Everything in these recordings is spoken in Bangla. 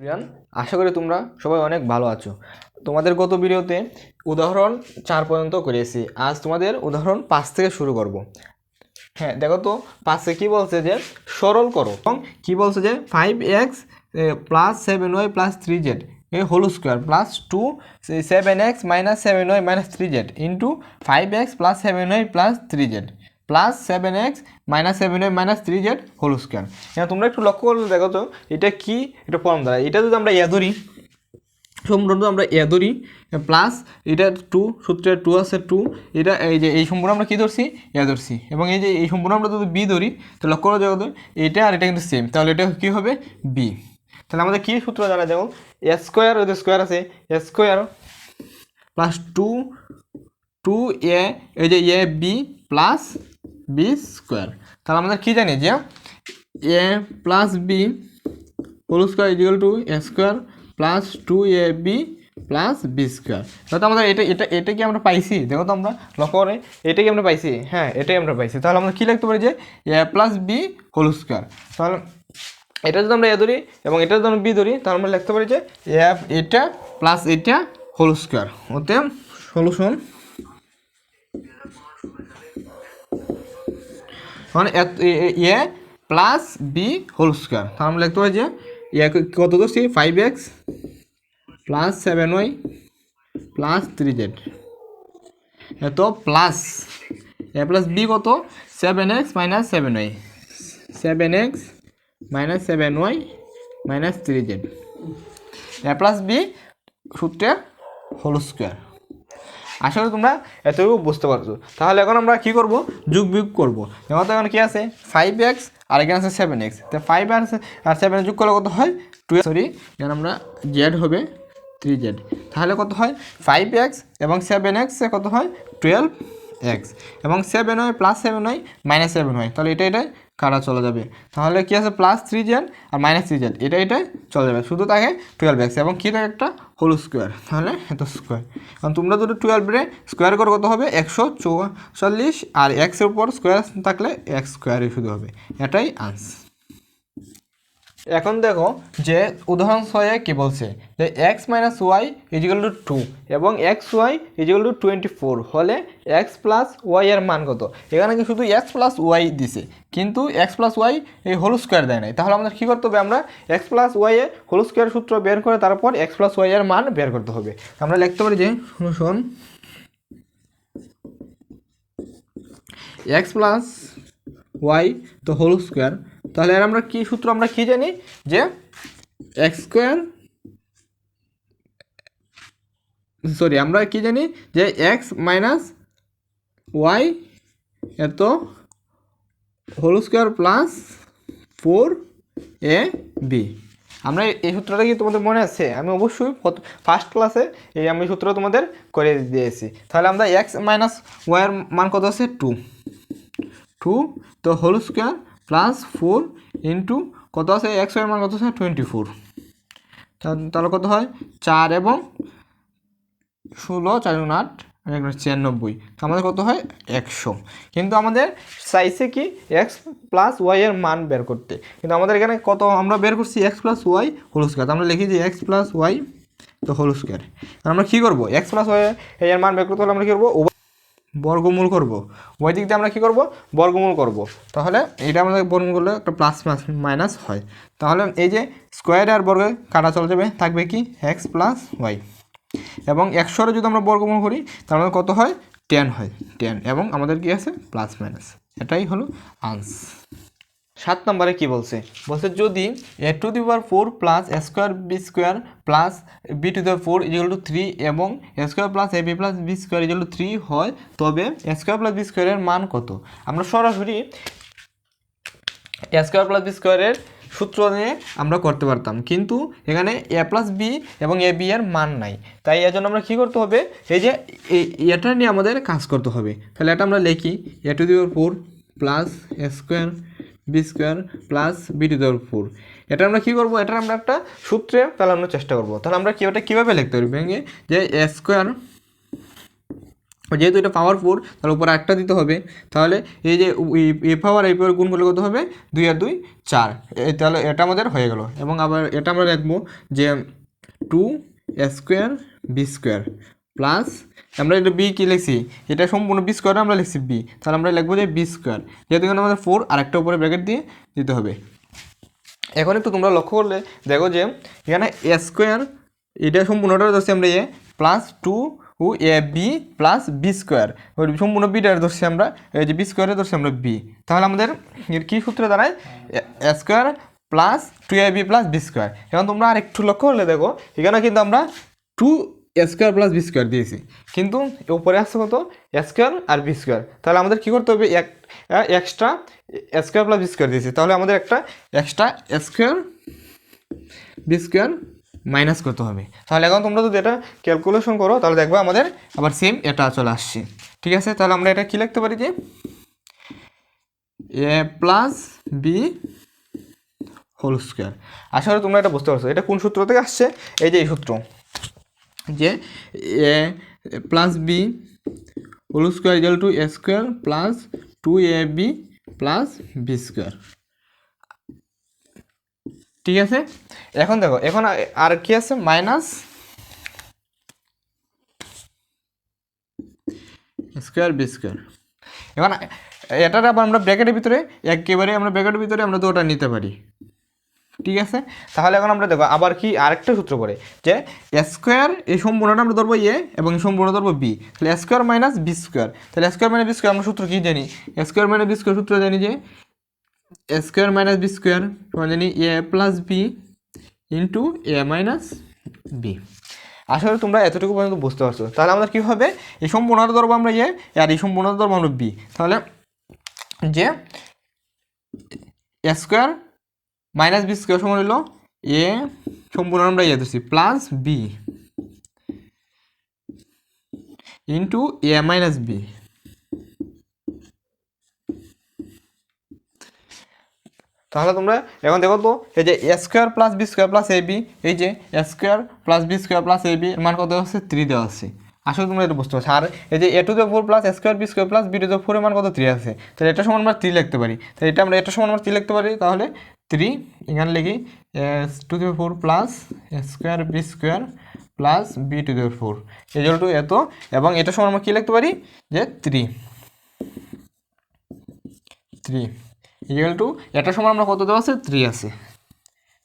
রিয়ান আশা করি তোমরা সবাই অনেক ভালো আছো। তোমাদের গত ভিডিওতে উদাহরণ চার পর্যন্ত করেছি। আজ তোমাদের উদাহরণ পাঁচ থেকে শুরু করব। হ্যাঁ দেখো তো, পাঁচে কি বলছে যে সরল করো এবং কি বলছে যে five x plus seven y plus three z এ whole square plus two seven x minus seven y minus three z into five x plus seven y plus three z plus seven x minus seven y minus three z whole square এবার তোমরা একটু লক্ষ্য করলে দেখো তো, এটা কি? এটা ফর্ম দ্বারা। এটা যদি আমরা ইয়া ধরি, সম্পূর্ণ আমরা এ ধরি প্লাস এটা টু সূত্রে টু আছে টু এটা এই যে, এই সম্পূর্ণ আমরা কী ধরছি? এ ধরছি। এবং এই যে, এই সম্পূর্ণ আমরা যদি বি ধরি, তো লক্ষ্য করে তো, এটা আর এটা কিন্তু সেম তাহলে এটা কী হবে? বি তাহলে আমাদের কী সূত্র জানা দেখো এ স্কোয়ার ওই স্কোয়ার আছে, a square plus two two a এই যে a b plus b square তাহলে আমাদের কী জানি যে a plus b whole square is equal to a square plus two a b plus b square তাহলে আমাদের এটা এটা এটা কি আমরা পাইছি? দেখো তো আমরা, লক্ষ্য করে, এটা কি আমরা পাইছি? হ্যাঁ এটাই আমরা পাইছি। তাহলে আমরা কী লিখতে পারি যে a plus b whole square তাহলে এটা যদি আমরা এ ধরি এবং এটা যদি আমরা বি ধরি, তাহলে আমরা লিখতে পারি যে এ এটা প্লাস এটা হোল স্কোয়ার ওতে solution a- plus b whole square তাহলে আমরা লিখতে পারি যে এ কত ধরছি five x plus seven y plus three z এত প্লাস এ প্লাস বি কত? Seven x minus seven y seven x minus seven y minus three z a plus b সূত্রের হোল স্কোয়ার আশা করি তোমরা এতটুকু বুঝতে পারছ। তাহলে এখন আমরা কি করব? যুগ বিয়োগ করব। যেমন এখন কি আছে? ফাইভ এক্স আর এখানে আছে সেভেন এক্স তো ফাইভ আর আর সেভেন যুগ করলে কত হয়? টুয়েলভ সরি এখানে আমরা জেড হবে থ্রি জেড তাহলে কত হয়? ফাইভ এক্স এবং সেভেন এক্স কত হয়? টুয়েলভ এক্স এবং সেভেন হয় প্লাস সেভেন হয় মাইনাস সেভেন হয় তাহলে এটা এটা কাটা চলে যাবে? তাহলে কী আছে? প্লাস থ্রি জেন আর মাইনাস থ্রি জেন এটা এটাই চলে যাবে। শুধু তাকে টুয়েলভ এক্স এবং কী থাকে একটা? হোল স্কোয়ার তাহলে এত স্কোয়ার কারণ তোমরা যদি টুয়েলভে স্কোয়ার করে কত হবে? একশো চৌচল্লিশ আর এক্সের উপর স্কোয়ার থাকলে এক্স স্কোয়ারই শুধু হবে। এটাই আনসার এখন দেখো যে উদাহরণ ছয়ে কি বলছে যে x minus y equal to two এবং x y equal to twenty four হলে এক্স প্লাস ওয়াই এর মান কত? এখানে কি শুধু এক্স প্লাস ওয়াই দিছে, কিন্তু এক্স প্লাস ওয়াই এই হোল স্কোয়ার দেয় নাই। তাহলে আমাদের কী করতে হবে আমরা? এক্স প্লাস ওয়াই এর হোল স্কোয়ার সূত্র বের করে তারপর এক্স প্লাস ওয়াই এর মান বের করতে হবে। আমরা লিখতে পারি যে, শোন এক্স প্লাস ওয়াই তো হোল স্কোয়ার তাহলে এর আমরা কি সূত্র আমরা কি জানি? যে এক্স স্কোয়ার সরি, আমরা কি জানি? যে এক্স মাইনাস ওয়াই এত whole square plus four a b. আমরা এই সূত্রটা কি তোমাদের মনে আছে? আমি অবশ্যই ফার্স্ট ক্লাসে এই আমি সূত্র তোমাদের করে দিয়েছি। তাহলে আমরা এক্স মাইনাস ওয়াইয়ের মান কত আছে? টু টু তো whole square plus four into কত আছে? এক্স ওয়ার মান কত আছে? টোয়েন্টি ফোর তাহলে কত হয়? চার এবং ষোলো, চার আট ছিয়ানব্বই। আমাদের কত হয়? একশো। কিন্তু আমাদের চাইছে কি? এক্স প্লাস ওয়াই এর মান বের করতে। কিন্তু আমাদের এখানে কত আমরা বের করছি? X plus y whole square আমরা লিখি যে এক্স প্লাস ওয়াই তো হোল স্কোয়ার আমরা কী করব? এক্স প্লাস ওয়াই এর মান বের করতে হলে আমরা কী করব? বর্গমূল করব। ওই দিক দিয়ে আমরা কী করব? বর্গমূল করব। তাহলে এটা আমাদের বর্গমূল করলে একটা প্লাস মাইনাস হয়। তাহলে এই যে স্কোয়ার আর বর্গে কাটা চলে যাবে, থাকবে কি? এক্স প্লাস ওয়াই এবং একশোরে যদি আমরা বর্গমূল করি, তাহলে কত হয়? টেন হয়। টেন এবং আমাদের কি আছে? প্লাস মাইনাস এটাই হলো আনস সাত নম্বরে কি বলছে? বলছে যদি, a to the power four plus square b square plus b to the four equal to three এবং square plus a b plus b square equal to three হয়, তবে স্কোয়ার প্লাস বি স্কোয়ারের মান কত? আমরা সরাসরি এ স্কোয়ার প্লাস বি স্কোয়ারের সূত্র নিয়ে আমরা করতে পারতাম। কিন্তু এখানে এ প্লাস বি এবং এ বি এর মান নাই। তাই এর জন্য আমরা কী করতে হবে? এই যে এটা নিয়ে আমাদের কাজ করতে হবে। তাহলে এটা আমরা লিখি a to the power four plus a square b square plus b to the four. এটা আমরা কী করব? এটা আমরা একটা সূত্রে ফেলানোর চেষ্টা করব। তাহলে আমরা কী ওটা কীভাবে লিখতে পারি? ভেঙে যে এ স্কোয়ার যেহেতু এটা পাওয়ার ফোর, তাহলে উপরে একটা দিতে হবে। তাহলে এই যে এ পাওয়ার, এই পাওয়ার গুণ করলে কত হবে? দুই আর দুই চার। তাহলে এটা আমাদের হয়ে গেল। এবং আবার এটা আমরা লিখব যে two square b square. Plus আমরা এটা বি কী লিখছি? এটা সম্পূর্ণ বি স্কোয়ারে আমরা লিখছি বি তাহলে আমরা লিখব যে বি স্কোয়ার যেহেতু এখানে আমাদের ফোর আর একটা উপরে ব্র্যাকেট দিয়ে দিতে হবে। এখন একটু তোমরা লক্ষ্য করলে, দেখো যে এখানে এ স্কোয়ার এটা সম্পূর্ণটা ধরছি আমরা a plus two O a b plus b square সম্পূর্ণ বিটা ধরছি আমরা, এই যে বি স্কোয়ারে ধরছি আমরা বি তাহলে আমাদের এর কী সূত্রে দাঁড়ায়? A square plus two a b plus b square এখন তোমরা আর একটু লক্ষ্য করলে দেখো, এখানে কিন্তু আমরা two square plus b square দিয়েছি। কিন্তু উপরে আসছে কত? স্কোয়ার আর বি স্কোয়ার তাহলে আমাদের কী করতে হবে? এক extra square plus b square দিয়েছি। তাহলে আমাদের একটা extra square b square minus করতে হবে। তাহলে এখন তোমরা যদি এটা ক্যালকুলেশন করো, তাহলে দেখবে আমাদের আবার সেম এটা চলে আসছে। ঠিক আছে? তাহলে আমরা এটা কী লিখতে পারি যে a plus b whole square আশা করি তোমরা এটা বুঝতে পারছ। এটা কোন সূত্র থেকে আসছে? এই যে এই সূত্র। যে a plus b whole square equal to a square plus two a b plus b square. ঠিক আছে? এখন দেখো, এখন আর- আর কি আছে? Minus square b square. এখন এটার আবার আমরা ব্র্যাকেটের ভিতরে, একেবারে আমরা ব্র্যাকেটের ভিতরে আমরা তো ওটা নিতে পারি। ঠিক আছে? তাহলে এখন আমরা দেখো, আবার কি আরেকটা সূত্র করে যে স্কোয়ার এই সম্পূর্ণটা আমরা ধরবো এ এবং এই সম্পূর্ণ ধরবো বি তাহলে স্কোয়ার মাইনাস বি স্কোয়ার তাহলে স্কোয়ার মাইনাস বি স্কোয়ার আমরা সূত্র কি জানি? স্কোয়ার মাইনাস বি স্কোয়ার সূত্র জানি যে স্কোয়ার মাইনাস বি স্কোয়ার সমান জানি a plus b into a minus b আসলে তোমরা এতটুকু পর্যন্ত বুঝতে পারছ। তাহলে আমাদের কী হবে? এই সম্পূর্ণটা ধরবো আমরা এ আর এই সম্পূর্ণটা ধরবো আমরা বি তাহলে যে স্কোয়ার মাইনাস বি স্কোয়ার সমান হলো এ, সম্পূর্ণ আমরা ইয়ে ধরছি, plus b into a minus b. তাহলে তোমরা এখন দেখো তো, এই যে square plus b square plus a b, এই যে square plus b square plus a b মান কত হচ্ছে থ্রি দেওয়া আছে। আসলে তোমরা এটা বুঝতে পারছ। আর এই যে a to the four plus square b square plus b to the four এর মান কত? থ্রি আছে। তাহলে এটা সমান আমরা থ্রি লিখতে পারি। তাহলে এটা আমরা এটা সমান আমরা থ্রি লিখতে পারি। তাহলে থ্রি এখানে লিখি a to the four plus square b square plus b to the four equal to এত এবং এটা সমান আমরা কী লিখতে পারি যে থ্রি থ্রি ইকুয়াল টু এটা সমান আমরা কত দেওয়া আছে থ্রি আছে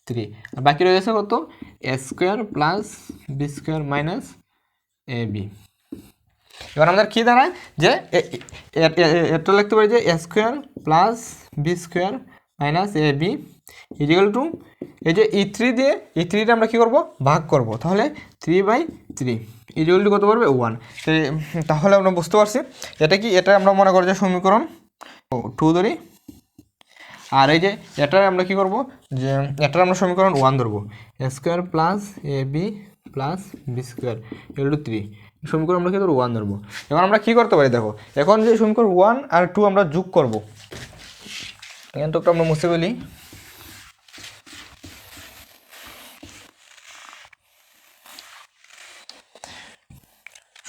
থ্রি আর বাকি রয়ে গেছে কত a square plus b square minus a b এবার আমাদের কী দাঁড়ায় যে এটা লিখতে পারি যে a square plus b square minus a b equal to এই যে ই থ্রি দিয়ে ই থ্রিটা আমরা কী করব? ভাগ করব। তাহলে three by three equal to কত পারবে ওয়ান তাহলে আমরা বুঝতে পারছি এটা কি? এটা আমরা মনে করি যে সমীকরণ। টু ধরি। আর এই যে এটার আমরা কি করব? যে এটার আমরা সমীকরণ ওয়ান ধরবো। A square plus a b plus b square equal to three সমীকরণ আমরা কি ধরবো? ওয়ান ধরবো। এখন আমরা কি করতে পারি? দেখো, এখন যে সমীকরণ ওয়ান আর টু আমরা যোগ করব। তো আমরা মুছে ফেলি।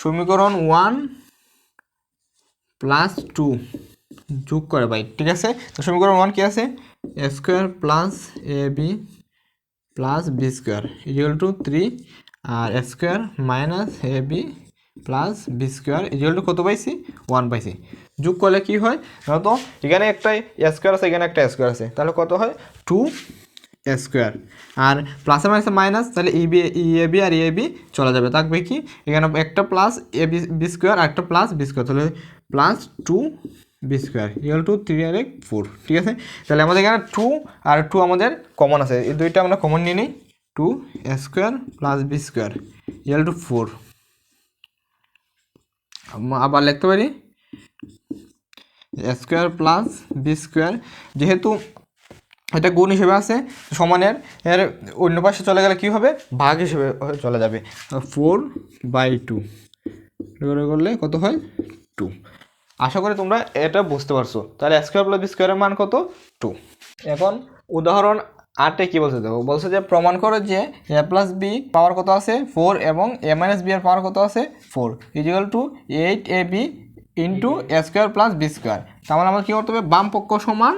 সমীকরণ ওয়ান প্লাস টু যোগ করে ভাই, ঠিক আছে? তো সমীকরণ ওয়ান কী আছে? A square plus a b plus b square equal to three R a square minus a b plus b square equal to কত পাইছি? ওয়ান পাইছি। যোগ করলে কি হয়? তো এখানে একটা স্কোয়ার আছে, এখানে একটা স্কোয়ার আছে। তাহলে কত হয়? টু স্কোয়ার আর প্লাসে মাইনাসে মাইনাস তাহলে ই বি ই এ বি আর এ বি চলে যাবে। থাকবে কি? এখানে একটা plus a b b square আর একটা প্লাস বি স্কোয়ার তাহলে plus two b square equal to three আর এক ফোর ঠিক আছে? তাহলে আমাদের এখানে টু আর টু আমাদের কমন আছে। এই দুইটা আমরা কমন নিয়ে নিই। Two square plus b square equal to four আবার লিখতে পারি? স্কোয়ার প্লাস বি স্কোয়ার, যেহেতু এটা গুণ হিসেবে আছে, সমানের, এর অন্য পাশে চলে গেলে কী হবে? ভাগ হিসেবে চলে যাবে। Four by two. করে করলে কত হয়? টু। আশা করি তোমরা এটা বুঝতে পারছ। তাহলে স্কোয়ার প্লাস বি স্কোয়ারের মান কত? টু। এখন উদাহরণ আটে কি বলছে দেখো? বলছে যে প্রমাণ করো যে এ প্লাস বি পাওয়ার কত আছে? ফোর এবং এ মাইনাস বি এর পাওয়ার কত আছে? Four. Equal to eight a b into a square plus b square তাহলে আমরা কী করতে হবে? বাম পক্ষ সমান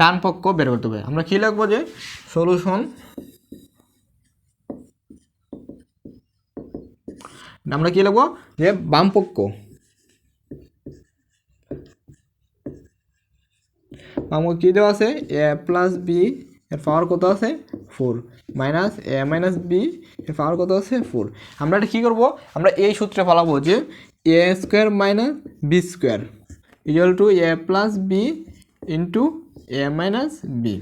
ডান পক্ষ বের করতে হবে। আমরা কী লিখব যে সলিউশন আমরা কী লিখব? যে বাম পক্ষ আমার কী দেওয়া আছে? এ প্লাস বি এর পাওয়ার কত আছে? Four minus a minus b এর পাওয়ার কত আছে? ফোর আমরা এটা কী করব? আমরা এই সূত্রে ফলাবো যে a square minus b square equal to a plus b into a minus b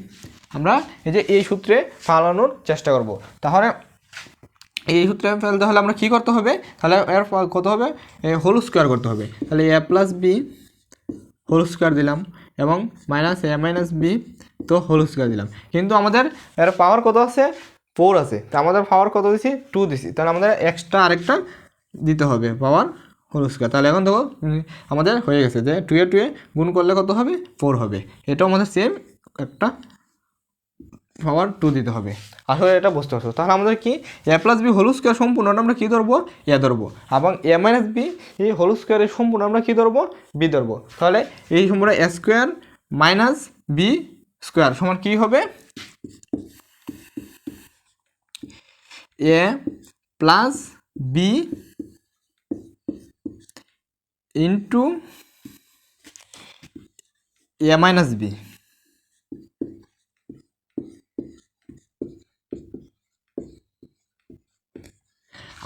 আমরা এই যে এই সূত্রে ফালানোর চেষ্টা করব। তাহলে এই সূত্রে ফেলতে হলে আমরা কী করতে হবে? তাহলে এর কত হবে? হোল স্কোয়ার করতে হবে। তাহলে a plus b whole square দিলাম এবং মাইনাস এ মাইনাস বি তো হোল স্কোয়ার দিলাম। কিন্তু আমাদের এর পাওয়ার কত আছে? ফোর আছে। তো আমাদের পাওয়ার কত দিছি? টু দিছি। তাহলে আমাদের এক্সট্রা আরেকটা দিতে হবে। পাওয়ার হোল স্কোয়ার তাহলে এখন দেখো আমাদের হয়ে গেছে যে টু এ টু এ গুণ করলে কত হবে? ফোর হবে। এটাও আমাদের সেম একটা পাওয়ার টু দিতে হবে। আসলে এটা বুঝতে পারছ। তাহলে আমাদের কি? A plus b whole square সম্পূর্ণটা আমরা কী ধরবো? এ ধরবো। এবং এ মাইনাস বি এই হোল স্কোয়ারের সম্পূর্ণ আমরা কী ধরবো? বি ধরবো। তাহলে এই সম্পূর্ণ a square minus b square সমান কী হবে? A plus b into a minus b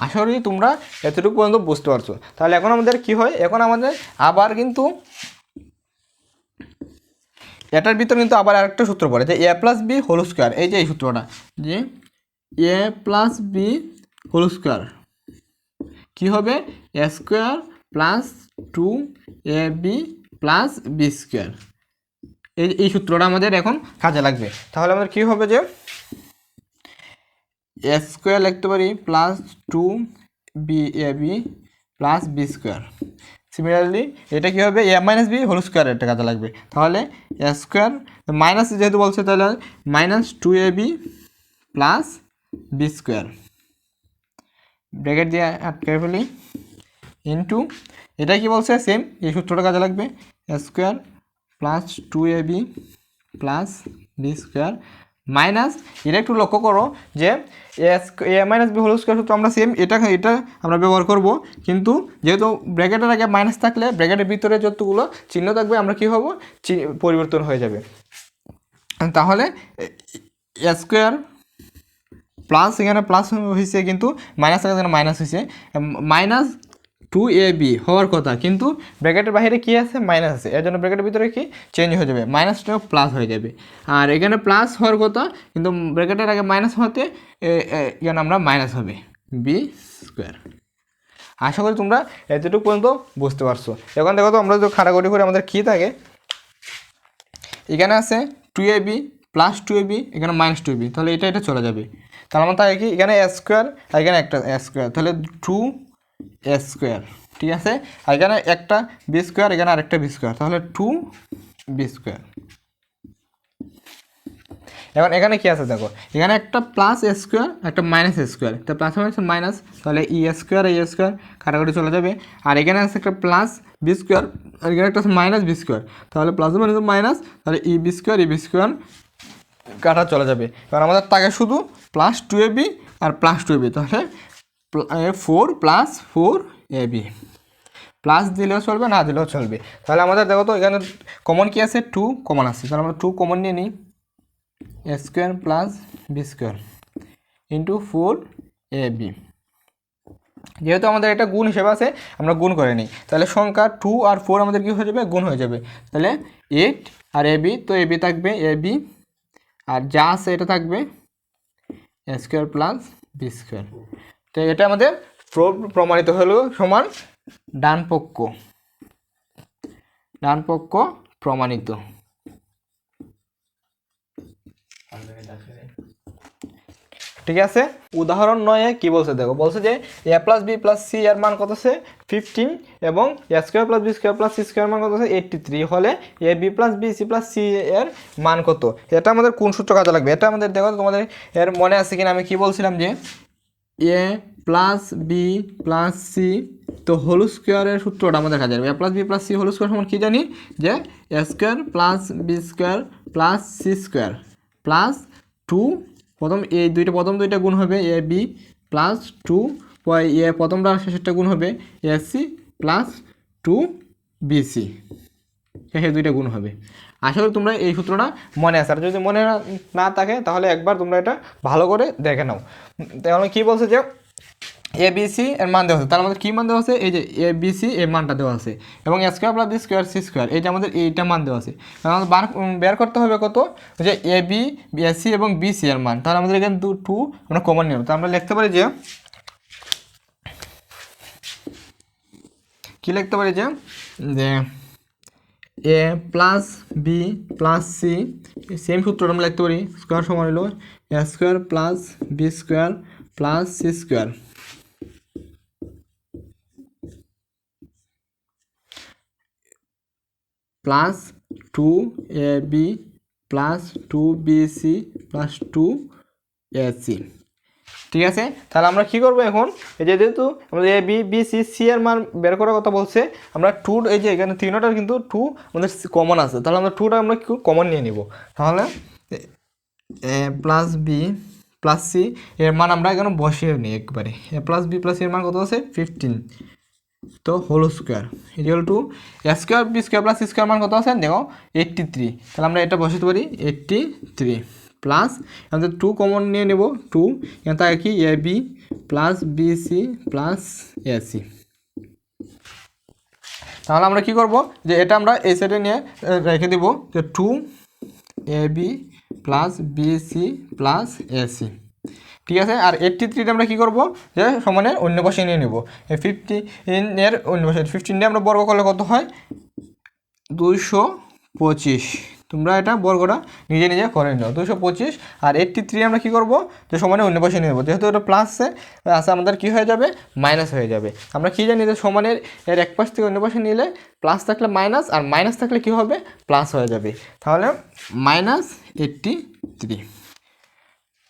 আশা করি তোমরা এতটুকু পর্যন্ত বুঝতে পারছ। তাহলে এখন আমাদের কি হয়? এখন আমাদের আবার কিন্তু এটার ভিতর কিন্তু আবার আরেকটা সূত্র পড়ে, যে a plus b whole square এই যে এই সূত্রটা, যে a plus b whole square কী হবে? A square plus two a b plus b square. এই এই সূত্রটা আমাদের এখন কাজে লাগবে। তাহলে আমাদের কী হবে যে এ স্কোয়ার লিখতে পারি plus two b a b plus b square. Similarly এটা কী হবে? A minus b whole square এটা কাজে লাগবে। তাহলে এ স্কোয়ার, মাইনাস যেহেতু বলছে তাহলে minus two a b plus b square. Bracket দিয়ে আটকে ফেলি। ইন্টু এটা কি বলছে? সেম এই সূত্রটা কাজে লাগবে। Square plus two a b plus b square minus এটা একটু লক্ষ্য করো যে a minus b whole square সূত্র আমরা সেম এটা এটা আমরা ব্যবহার করব। কিন্তু যেহেতু ব্র্যাকেটের আগে মাইনাস থাকলে ব্র্যাকেটের ভিতরে যতগুলো চিহ্ন থাকবে, আমরা কী হব? পরিবর্তন হয়ে যাবে। তাহলে স্কোয়ার প্লাস এখানে প্লাস হয়েছে কিন্তু মাইনাস এখানে মাইনাস হয়েছে মাইনাস টু এ বি হওয়ার কথা, কিন্তু ব্র্যাকেটের বাইরে কি আছে? মাইনাস আছে। এর জন্য ব্র্যাকেটের ভিতরে কি? চেঞ্জ হয়ে যাবে। মাইনাসটাও প্লাস হয়ে যাবে। আর এখানে প্লাস হওয়ার কথা, কিন্তু ব্র্যাকেটের আগে মাইনাস হতে এখানে আমরা মাইনাস হবে। বি স্কোয়ার আশা করি তোমরা এতটুকু পর্যন্ত বুঝতে পারছ। এখন দেখো তো, আমরা যদি খাটাখাটি করে, আমাদের কী থাকে? এখানে আছে two a b plus two a b এখানে মাইনাস টু এ বি তাহলে এটা এটা চলে যাবে। তাহলে আমার থাকে কি? এখানে স্কোয়ার আর এখানে একটা স্কোয়ার তাহলে টু এ স্কোয়ার, ঠিক আছে? আর এখানে একটা বি স্কোয়ার, এখানে আরেকটা বি স্কোয়ার, তাহলে টু বি স্কোয়ার। এখন এখানে কি আছে দেখো? এখানে একটা প্লাস স্কোয়ার, একটা মাইনাস স্কোয়ার। তো প্লাস মাইনাস মাইনাস তাহলে ই স্কোয়ার এই স্কোয়ার, কাটাকাটি চলে যাবে। আর এখানে আছে একটা প্লাস বি স্কোয়ার, আর এখানে একটা মাইনাস বি স্কোয়ার। তাহলে প্লাস মাইনাস মাইনাস তাহলে ই বি স্কোয়ার ই বি স্কোয়ার কাটা চলে যাবে। কারণ আমাদের থাকে শুধু প্লাস টু এ বি আর প্লাস টু এ বি তাহলে four plus four a b plus দিলেও চলবে, না দিলেও চলবে। তাহলে আমাদের দেখো তো এখানে কমন কি আছে? টু কমন আছে। তাহলে আমরা টু কমন নিয়ে নিই। A square plus b square into four a b যেহেতু আমাদের এটা গুণ হিসেবে আছে, আমরা গুণ করে নিই। তাহলে সংখ্যা টু আর ফোর আমাদের কি হয়ে যাবে? গুণ হয়ে যাবে। তাহলে এইট আর এ বি তো এ বি থাকবে এ বি আর যা আছে এটা থাকবে a square plus b square তো এটা আমাদের প্র- প্রমাণিত হলো সমান ডান পক্ষ। ডান পক্ষ প্রমাণিত। ঠিক আছে? উদাহরণ নয় কি বলছে? দেখো, বলছে যে a plus b plus c এর মান কত আছে? ফিফটিন এবং a square plus b square plus c square মান কত আছে? এইটটি থ্রি হলে a b plus b c plus c এর মান কত? এটা আমাদের কোন সূত্র কাজে লাগবে? এটা আমাদের, দেখো, তোমাদের এর মনে আছে কিনা? আমি কি বলছিলাম যে A plus B plus C, তো হোল স্কোয়ারের সূত্রটা আমাদের কাজে লাগবে A plus B plus C whole square সমান কী জানি? যে A square plus B square plus C square plus two, প্রথম এই দুইটা, প্রথম দুইটা গুণ হবে A B plus two A প্রথমটা শেষেরটা গুণ হবে A C plus two B C. শেষে দুইটা গুণ হবে। আশা করি তোমরা এই সূত্রটা মনে আছে। আর যদি মনে না থাকে, তাহলে একবার তোমরা এটা ভালো করে দেখে নাও। তাহলে কী বলছে যে এ বি সি এর মান দেওয়া আছে। তার আমাদের কী মান দেওয়া আছে? এই যে এ বি সি এর মানটা দেওয়া আছে। এবং square plus square C square এই যে আমাদের এইটা মান দেওয়া আছে। আমাদের বার বের করতে হবে কত? যে এ বি এ সি এবং বি সি এর মান। তাহলে আমাদের এখানে দু টু আমরা কমন নিলাম। তো আমরা লিখতে পারি যে কী লিখতে পারি যে A plus B plus C same সূত্রটা আমরা লিখতে পারি স্কোয়ার সমান হলো A square plus B square plus C square plus two A B plus two B C plus two A C ঠিক আছে? তাহলে আমরা কি করব এখন? এই যে যেহেতু আমাদের A B B C C এর মান বের করার কথা বলছে, আমরা টু এই যে এখানে তিনটার কিন্তু টু আমাদের কমন আছে। তাহলে আমরা টুটা আমরা কমন নিয়ে নিব? তাহলে A plus B plus C এর মান আমরা এখানে বসিয়ে নিই একবারে। এ প্লাস বি প্লাস এর মান কত আছে? ফিফটিন তো whole square equal to A square B square plus square মান কত আছে? দেখো এইট্টি থ্রি তাহলে আমরা এটা বসাতে পারি এইট্টি থ্রি প্লাস আমাদের টু কমন নিয়ে নেব টু এখানে থাকে কি? A B plus B C plus A C তাহলে আমরা কি করব? যে এটা আমরা এই সাইডে নিয়ে রেখে দেব যে two A B plus B C plus A C ঠিক আছে? আর এইট্টি থ্রিটা আমরা কী করব? যে সমানের অন্য পাশে নিয়ে নেব। ফিফটিনের অন্য পাশে ফিফটিনটা আমরা বর্গ করলে কত হয়? দুইশো পঁচিশ। তোমরা এটা বর্গটা নিজে নিজে করে নিও। দুশো পঁচিশ আর এইট্টি থ্রি আমরা কী করব? যে সমানে অন্য পাশে নেব। যেহেতু এটা প্লাসে আছে আমাদের কী হয়ে যাবে? মাইনাস হয়ে যাবে। আমরা কী জানি যে সমানের এর এক পাশ থেকে অন্য পাশে নিলে প্লাস থাকলে মাইনাস আর মাইনাস থাকলে কী হবে? প্লাস হয়ে যাবে। তাহলে মাইনাস এইট্টি থ্রি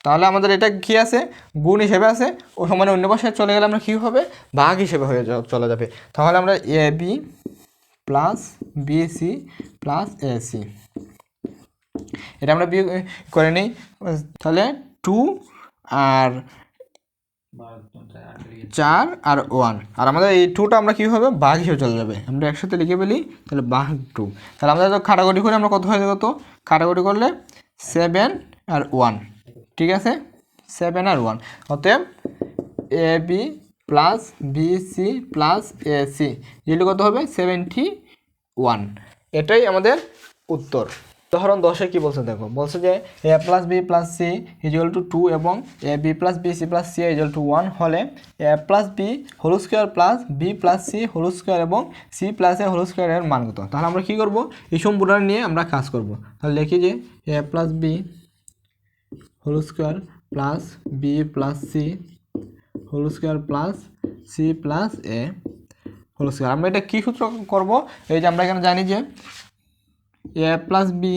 তাহলে আমাদের এটা কী আছে? গুণ হিসেবে আছে। ও সমানে অন্য পাশে চলে গেলে আমরা কী হবে? ভাগ হিসেবে হয়ে চলে যাবে। তাহলে আমরা A B plus B C plus A C এটা আমরা বি করে নিই। তাহলে টু আর চার আর ওয়ান আর আমাদের এই টুটা আমরা কী হবে? বাঘ হিসেবে চলে যাবে। আমরা একসাথে লিখে ফেলি, তাহলে বাঘ টু তাহলে আমাদের তো কাটাকুটি করে আমরা কত হয়ে কত কাটাকুটি করলে সেভেন আর ওয়ান ঠিক আছে? সেভেন আর ওয়ান অতএব A B plus B C plus A C যেগুলো কত হবে? সেভেন্টি ওয়ান এটাই আমাদের উত্তর। উদাহরণ দশে কি বলছে দেখো? বলছে যে A plus B plus C equal to two এবং A B plus B C plus C equal to one হলে A plus B whole square plus B plus C whole square এবং সি প্লাস এ হোল স্কোয়ারের মান কত? তাহলে আমরা কী করব? এই সম্পূর্ণ নিয়ে আমরা কাজ করব। তাহলে লিখি যে A plus B whole square plus B plus C whole square plus C plus A whole square আমরা এটা কী সূত্র করব? এই যে আমরা এখানে জানি যে A plus B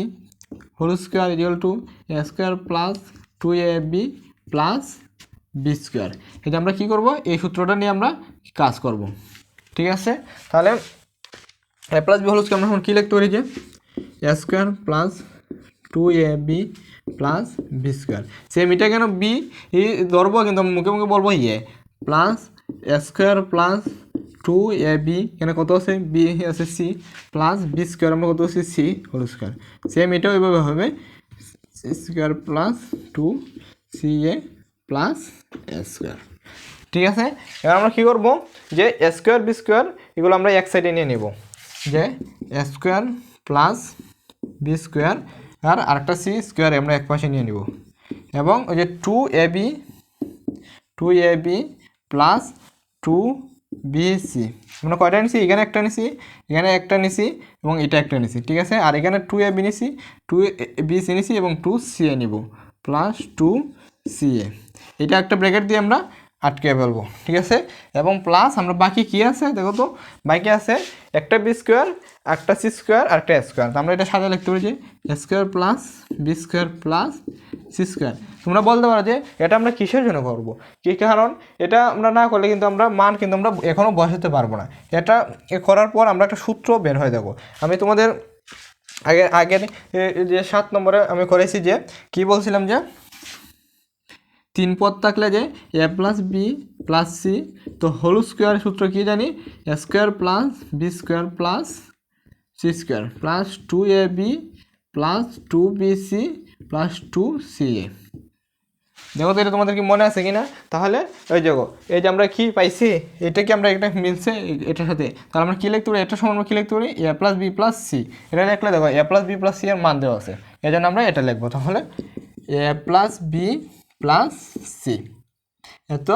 whole square equal to A square plus two A B plus B square এটা আমরা কী করব? এই সূত্রটা নিয়ে আমরা কাজ করব। ঠিক আছে? তাহলে A plus B whole square আমরা এখন কী লিখতে পারি যে? A square plus two A B plus B square same এটা কেন বি ধরবো কিন্তু মুখে মুখে বলব ইয়ে plus square plus two A B, এখানে কত আছে? বি আছে সি প্লাস বি স্কোয়ার, আমরা কত আছে? C, whole square. সেম এটাও এভাবে হবে। Square plus two C A plus square. ঠিক আছে? এবার আমরা কী করব? যে স্কোয়ার, বি স্কোয়ার, এগুলো আমরা এক সাইডে নিয়ে নেব। যে স্কোয়ার প্লাস বি স্কোয়ার আর আরেকটা সি স্কোয়ার আমরা এক পাশে নিয়ে নিব। এবং ওই যে two A B, two A B plus two B C আমরা কয়টা নিছি? এখানে একটা নিছি, এখানে একটা নিছি এবং এটা একটা নিছি, ঠিক আছে? আর এখানে টু এ বি নিছি টু বি সি নিছি এবং টু সি এ নিব প্লাস টু সি এ এটা একটা ব্র্যাকেট দিয়ে আমরা আটকে ফেলব, ঠিক আছে? এবং প্লাস আমরা বাকি কি আছে? দেখো তো, বাকি আছে একটা বি স্কোয়ার একটা সি স্কোয়ার আর একটা স্কোয়ার তো আমরা এটা সাজা লিখতে পারি যে square plus B square plus C square তোমরা বলতে পারো যে এটা আমরা কিসের জন্য করব? কি কারণ? এটা আমরা না করলে কিন্তু আমরা মান কিন্তু আমরা এখনও বসাতে পারব না। এটা করার পর আমরা একটা সূত্র বের হয়ে যাব আমি তোমাদের আগে আগের যে সাত নম্বরে আমি করেছি যে কি বলছিলাম যে তিন পদ থাকলে যে A plus B plus C, তো হোল স্কোয়ার সূত্র কি জানি? A square plus B square plus C square plus two A B plus two B C plus two C A দেখো তো এটা তোমাদের কি মনে আছে কি না তাহলে ওই দেখো, এই যে আমরা কি পাইছি, এটা কি আমরা এটা মিলছে এটার সাথে? তাহলে আমরা কী লিখতে পারি? এটার সমান আমরা কী লিখতে পারি? A plus B plus C এটা লিখলে দেখো A plus B plus C এর মান দেওয়া আছে। এই জন্য আমরা এটা লিখব। তাহলে A plus B plus C এত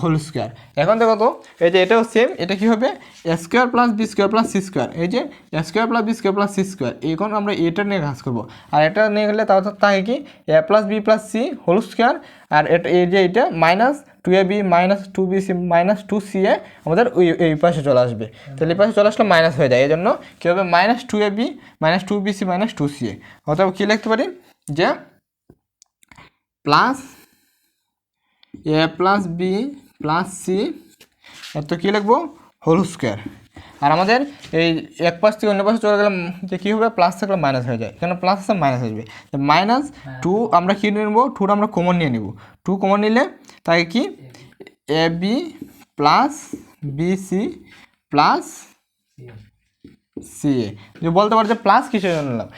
হোল স্কোয়ার। এখন দেখো তো, এই যে এটাও সেম এটা কি হবে? A square plus B square plus C square এই যে A square plus B square plus C square এখন আমরা এটা নিয়ে কাজ করব। আর এটা নিয়ে গেলে তাও তাকে কি? A plus B plus C whole square আর এটা, এই যে এটা minus two A B minus two B C minus two C A আমাদের ওই, এই পাশে চলে আসবে। তাহলে এই পাশে চলে আসলে মাইনাস হয়ে যায়। এই জন্য কী হবে? Minus two A B minus two B C minus two C A অথবা কী লিখতে পারি? যে plus A plus B plus C এত কী লিখব? Whole square. আর আমাদের এই এক পাশ থেকে অন্য পাশে চলে গেলে যে কী হবে? প্লাস থাকলে মাইনাস হয়ে যায়। কেন প্লাস আছে মাইনাস আসবে। মাইনাস টু আমরা কী নিয়ে নেব? টুটা আমরা কমন নিয়ে নিব। টু কমন নিলে তাকে কি? A B plus B C plus C. এ যে বলতে পারো যে প্লাস কিসের জন্য নিলাম?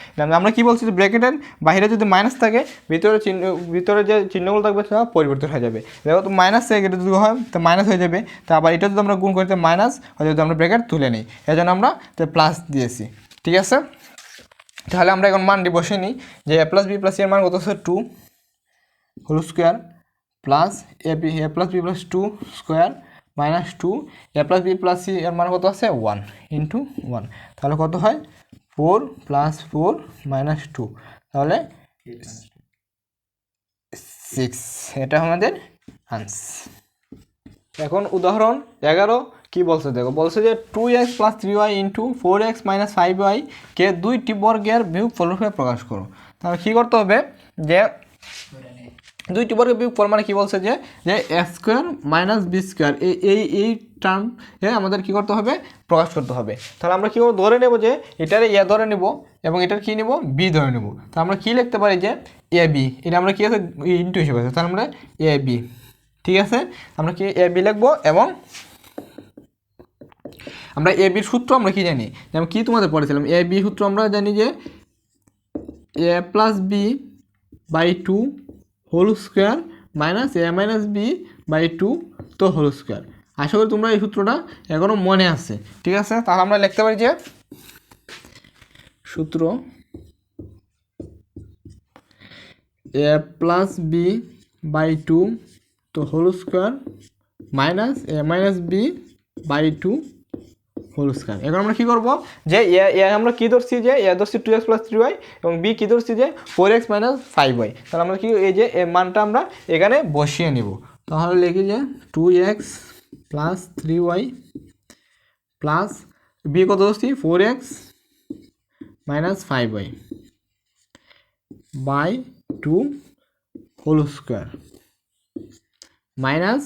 আমরা কি বলছি যে ব্র্যাকেটের বাইরে যদি মাইনাস থাকে, ভিতরে চিহ্ন, ভিতরে যে চিহ্নগুলো থাকবে সেটা পরিবর্তন হয়ে যাবে। দেখো তো মাইনাস থেকে এটা যদি হয়, তো মাইনাস হয়ে যাবে। তো আবার এটা যদি আমরা গুণ করতে মাইনাস হয়তো যদি আমরা ব্র্যাকেট তুলে নিই, এই জন্য আমরা প্লাস দিয়েছি। ঠিক আছে? তাহলে আমরা এখন মানটি বসে নিই, যে এ প্লাস বি প্লাস এর মান কত হচ্ছে? Two whole square plus A B A plus B plus two square minus two A plus B plus C এর মান কত আছে? ওয়ান ইন্টু ওয়ান তাহলে কত হয়? Four plus four minus two তাহলে সিক্স এটা আমাদের আনসার এখন উদাহরণ এগারো, কি বলছে? দেখো, বলছে যে two X plus three Y into four X minus five Y কে দুইটি বর্গের বিয়োগ ফলরূপে প্রকাশ করো। তাহলে কী করতে হবে? যে দুইটি বর্গের বিয়োগ ফল মানে কি বলছে যে যে A square minus B square এই এই এই টার্ম এ আমাদের কি করতে হবে? প্রকাশ করতে হবে। তাহলে আমরা কি করব? ধরে নেব যে এটার এ ধরে নেব এবং এটার কি নেব? বি ধরে নেব। তো আমরা কি লিখতে পারি যে এ বি এটা আমরা কি আছে? ইন্টু হিসেবে আছে। তাহলে আমরা এ বি ঠিক আছে? আমরা কি এ বি লিখব এবং আমরা এ বির সূত্র আমরা কি জানি? যেমন কি তোমাদের পড়েছিলাম? এ বি সূত্র আমরা জানি যে A plus B by two whole square minus A minus B by two তো হোল স্কোয়ার আশা করি তোমরা এই সূত্রটা এখনও মনে আছে। ঠিক আছে? তাহলে আমরা লিখতে পারি যে সূত্র A plus B by two তো whole square minus A minus B by two whole square এখন আমরা কী করব? যে এ আমরা কী ধরছি যে এ ধরছি two X plus three Y এবং বি কী ধরছি যে four X minus five Y তাহলে আমরা কি এই যে মানটা আমরা এখানে বসিয়ে নিব। তাহলে লিখি যে two X plus three Y plus B কত ধরছি? Four X minus five Y by two whole square minus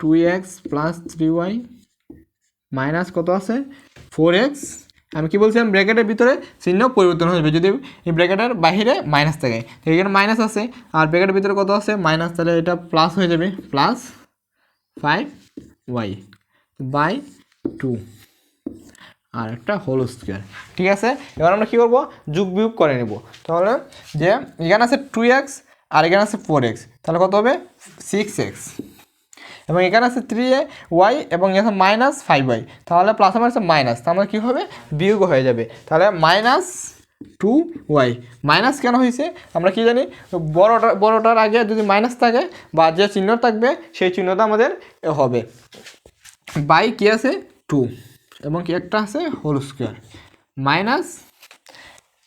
two X plus three Y minus কত আছে? ফোর এক্স আমি কি বলছিলাম? ব্র্যাকেটের ভিতরে চিহ্ন পরিবর্তন হয়ে যাবে। যদি এই ব্র্যাকেটের বাইরে মাইনাস থাকে এখানে মাইনাস আছে। আর ব্র্যাকেটের ভিতরে কত আছে? মাইনাস তাহলে এটা প্লাস হয়ে যাবে। Plus five Y by two আর একটা হোল স্কোয়ার ঠিক আছে? এবার আমরা কী করব? যুগ বিয়োগ করে নেব। তাহলে যে এখানে আছে টু এক্স আর এখানে আছে ফোর এক্স তাহলে কত হবে? সিক্স এক্স এবং এখানে আছে থ্রি এ ওয়াই এবং এখানে মাইনাস ফাইভ ওয়াই তাহলে প্লাস আমার আছে মাইনাস তাহলে কী হবে? বিয়োগ হয়ে যাবে। তাহলে মাইনাস টু ওয়াই মাইনাস কেন হয়েছে? আমরা কি জানি? বড়োটা, বড়োটার আগে যদি মাইনাস থাকে বা যে চিহ্ন থাকবে, সেই চিহ্নটা আমাদের হবে। বাই কি আছে? টু এবং কি একটা আছে? হোল স্কোয়ার মাইনাস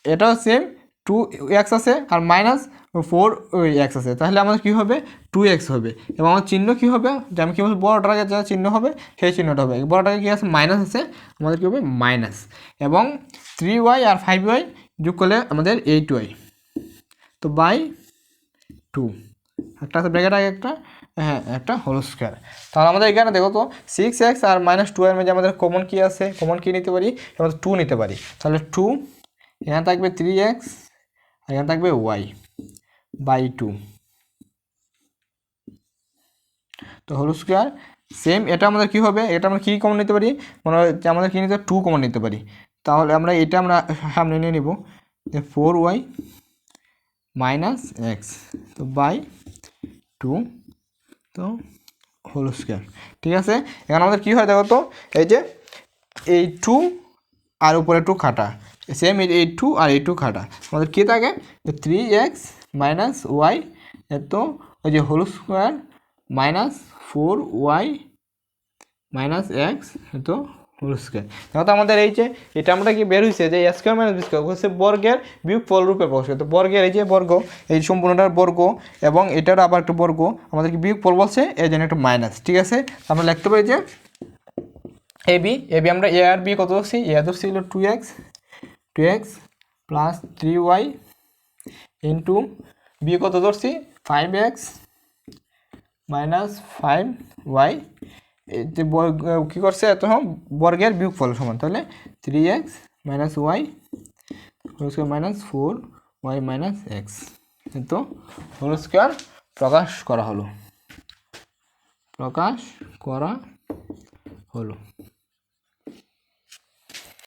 এটাও সেম টু এক্স আছে আর মাইনাস ফোর ওই এক্স আছে। তাহলে আমাদের কী হবে? টু এক্স হবে। এবং আমার চিহ্ন কী হবে? যে আমি কী বলছি? বড়টাকে যা চিহ্ন হবে, সেই চিহ্নটা হবে। বড় বড়টাকে কী আছে? মাইনাস আছে। আমাদের কী হবে? মাইনাস এবং থ্রি ওয়াই আর ফাইভ ওয়াই যোগ করলে আমাদের এইট ওয়াই তো বাই টু একটা আছে ব্র্যাকেট আগে একটা। হ্যাঁ একটা হোল স্কোয়ার তাহলে আমাদের এখানে দেখো তো সিক্স এক্স আর মাইনাস টু এর মধ্যে আমাদের কমন কী আছে? কমন কী নিতে পারি? আমাদের টু নিতে পারি। তাহলে টু এখানে থাকবে থ্রি এক্স আর এখানে থাকবে ওয়াই বাই টু। তো হোল স্কোয়ার সেম এটা আমাদের কী হবে? এটা আমরা কী কমন নিতে পারি? মনে হয় আমাদের কী নিতে টু কমন নিতে পারি। তাহলে আমরা এটা আমরা সামনে নিয়ে নেব। যে ফোর ওয়াই মাইনাস এক্স তো বাই টু, তো হোল স্কোয়ার ঠিক আছে? এখানে আমাদের কী হয় দেখো তো? এই যে এই টু আর উপরে টু খাটা। সেম এই টু আর এই টু খাটা। আমাদের কী থাকে? থ্রি এক্স মাইনাস ওয়াই এত, ওই যে whole square minus four Y minus X এত হোল স্কোয়ার দেখো তো আমাদের এই যে, এটা আমরা কি বের হয়েছে যে স্কোয়ার মাইনাস বি স্কোয়ার হচ্ছে বর্গের বিয়োগ ফল রূপে প্রকাশ। তো বর্গের এই যে বর্গ, এই সম্পূর্ণটার বর্গ, এবং এটার আবার একটা বর্গ আমাদেরকে বিয়োগ ফল বলছে? এই জন্য একটা মাইনাস ঠিক আছে? আমরা লিখতে পারি যে এ বি এ বি আমরা এ আর বি কত ধরছি? এ ধরছি হলো two X two X plus three Y into B কত ধরছি? Five X minus five Y যে কী করছে? এত বর্গের বিয়োগ ফল সমান, তাহলে three X minus Y whole minus four Y minus X তো হোল প্রকাশ করা হলো। প্রকাশ করা হলো।